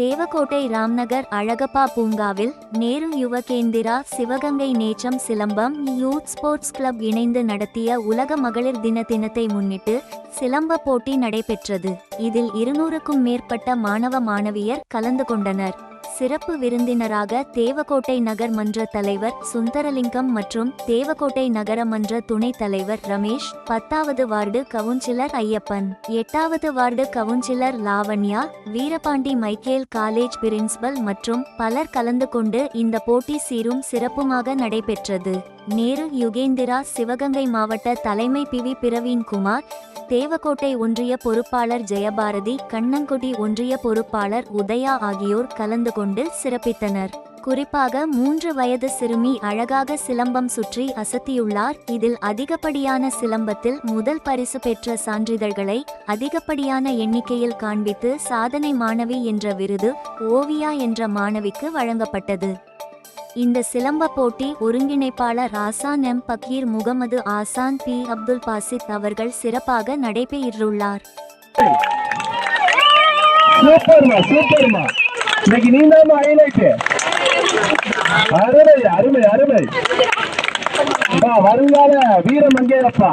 தேவக்கோட்டை ராம்நகர் அழகப்பா பூங்காவில் நேரு யுவகேந்திரா சிவகங்கை நேச்சம் silambam youth sports club இணைந்து நடத்திய உலக மகளிர் தின தினத்தை முன்னிட்டு சிலம்ப போட்டி நடைபெற்றது. இதில் இருநூறுக்கும் மேற்பட்ட மாணவ மாணவியர் கலந்து கொண்டனர். சிறப்பு விருந்தினராக தேவகோட்டை நகர் மன்ற தலைவர் சுந்தரலிங்கம் மற்றும் தேவகோட்டை நகர மன்ற துணைத் தலைவர் ரமேஷ் பத்தாவது வார்டு கவுன்சிலர் ஐயப்பன் எட்டாவது ward councillor Lavanya Veerapandi Michael college principal மற்றும் பலர் கலந்து கொண்டு இந்த போட்டி சீரும் சிறப்புமாக நடைபெற்றது. நேரு யுகேந்திரா சிவகங்கை மாவட்ட தலைமை பிவி பிரவீன்குமார் தேவக்கோட்டை ஒன்றிய பொறுப்பாளர் ஜெயபாரதி கண்ணங்குடி ஒன்றிய பொறுப்பாளர் உதயா ஆகியோர் கலந்து கொண்டு சிறப்பித்தனர். குறிப்பாக மூன்று வயது சிறுமி அழகாக சிலம்பம் சுற்றி அசத்தியுள்ளார். இதில் அதிகப்படியான சிலம்பத்தில் முதல் பரிசு பெற்ற சான்றிதழ்களை அதிகப்படியான எண்ணிக்கையில் காண்பித்து சாதனை மாணவி என்ற விருது ஓவியா என்ற மாணவிக்கு வழங்கப்பட்டது. இந்த சிலம்ப போட்டி ஒருங்கிணைப்பாளர் ஆசான் எம். பக்கீர் முகமது ஆசான் பி. அப்துல் பாசித் அவர்கள் சிறப்பாக நடைபெற்றுள்ளார் சூப்பர்மா சூப்பர்மா. இன்னைக்கு நீ தான் ஹைலைட் அருமை அருமை. அருமை வருங்கால வீர மங்கையப்பா